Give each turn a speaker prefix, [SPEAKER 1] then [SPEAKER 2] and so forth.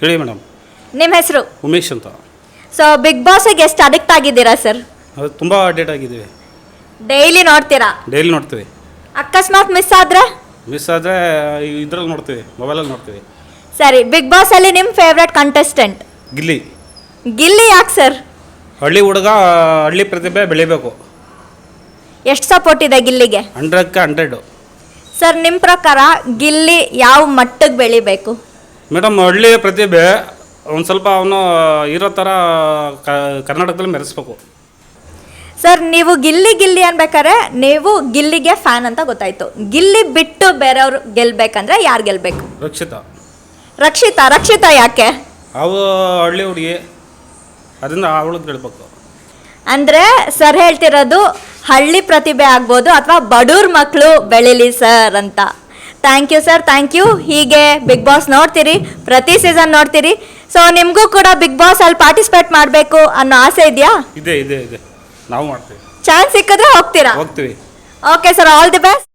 [SPEAKER 1] ಹೇಳಿ ಮೇಡಮ್.
[SPEAKER 2] ನಿಮ್ಮ ಹೆಸರು?
[SPEAKER 1] ಉಮೇಶ್ ಅಂತ.
[SPEAKER 2] ಸೊ ಬಿಗ್ ಬಾಸಿಗೆ ಎಷ್ಟು ಅಡಿಕ್ಟ್ ಆಗಿದ್ದೀರಾ ಸರ್
[SPEAKER 1] ಅದು ತುಂಬ ಅಪ್ಡೇಟ್ ಆಗಿದ್ದೀವಿ.
[SPEAKER 2] ಡೈಲಿ ನೋಡ್ತೀರಾ?
[SPEAKER 1] ಡೈಲಿ ನೋಡ್ತೀವಿ.
[SPEAKER 2] ಅಕಸ್ಮಾತ್ ಮಿಸ್ ಆದ್ರೆ?
[SPEAKER 1] ಮಿಸ್ ಆದರೆ ಇದ್ರಲ್ಲಿ ನೋಡ್ತೀವಿ ಮೊಬೈಲಲ್ಲಿ ನೋಡ್ತೀವಿ.
[SPEAKER 2] ಸರಿ ಬಿಗ್ ಬಾಸ್ ಅಲ್ಲಿ ನಿಮ್ಮ ಫೇವ್ರೆಟ್ ಕಂಟೆಸ್ಟೆಂಟ್
[SPEAKER 1] ಗಿಲ್ಲಿ.
[SPEAKER 2] ಗಿಲ್ಲಿ ಯಾಕೆ ಸರ್
[SPEAKER 1] ಹಳ್ಳಿ ಹುಡುಗ ಹಳ್ಳಿ ಪ್ರತಿಭೆ ಬೆಳಿಬೇಕು.
[SPEAKER 2] ಎಷ್ಟು ಸಪೋರ್ಟ್ ಇದೆ ಗಿಲ್ಲಿಗೆ?
[SPEAKER 1] ಹಂಡ್ರೆಡ್ಗೆ ಹಂಡ್ರೆಡು.
[SPEAKER 2] ಸರ್ ನಿಮ್ಮ ಪ್ರಕಾರ ಗಿಲ್ಲಿ ಯಾವ ಮಟ್ಟಕ್ಕೆ ಬೆಳಿಬೇಕು?
[SPEAKER 1] ಮೇಡಮ್ ಒಳ್ಳೆಯ ಪ್ರತಿಭೆ ಒಂದು ಸ್ವಲ್ಪ ಅವನು ಇರೋ ಥರ ಕರ್ನಾಟಕದಲ್ಲಿ ಮೆರೆಸ್ಬೇಕು.
[SPEAKER 2] ಸರ್ ನೀವು ಗಿಲ್ಲಿ ಗಿಲ್ಲಿ ಅನ್ಬೇಕಾದ್ರೆ ನೀವು ಗಿಲ್ಲಿಗೆ ಫ್ಯಾನ್ ಅಂತ ಗೊತ್ತಾಯ್ತು. ಗಿಲ್ಲಿ ಬಿಟ್ಟು ಬೇರೆಯವ್ರು ಗೆಲ್ಬೇಕಂದ್ರೆ ಯಾರು ಗೆಲ್ಬೇಕು?
[SPEAKER 1] ರಕ್ಷಿತ.
[SPEAKER 2] ರಕ್ಷಿತಾ ರಕ್ಷಿತಾ ಯಾಕೆ?
[SPEAKER 1] ಅವು ಹಳ್ಳಿ ಹುಡುಗಿ ಅದರಿಂದ ಅವಳು ಗೆಲ್ಬೇಕು.
[SPEAKER 2] ಅಂದ್ರೆ ಸರ್ ಹೇಳ್ತಿರೋದು ಹಳ್ಳಿ ಪ್ರತಿಭೆ ಆಗ್ಬೋದು ಅಥವಾ ಬಡೂರ್ ಮಕ್ಕಳು ಬೆಳೀಲಿ ಸರ್ ಅಂತ. Thank you sir thank you ಹೀಗೆ ಬಿಗ್ ಬಾಸ್ ನೋಡ್ತೀರಿ ಪ್ರತಿ ಸೀಸನ್ ನೋಡ್ತೀರಿ. ಸೊ ನಿಮಗೂ ಕೂಡ ಬಿಗ್ ಬಾಸ್ ಅಲ್ಲಿ ಪಾರ್ಟಿಸಿಪೇಟ್ ಮಾಡಬೇಕು ಅನ್ನೋ ಆಸೆ ಇದೆಯಾ?
[SPEAKER 1] ಇದೆ ಇದೆ ಇದೆ. ನಾವು ಮಾಡ್ತೀವಿ.
[SPEAKER 2] ಚಾನ್ಸ್ ಸಿಕ್ಕಿದ್ರೆ ಹೋಗ್ತೀರಾ?
[SPEAKER 1] ಹೋಗ್ತೀವಿ.
[SPEAKER 2] Okay sir all the best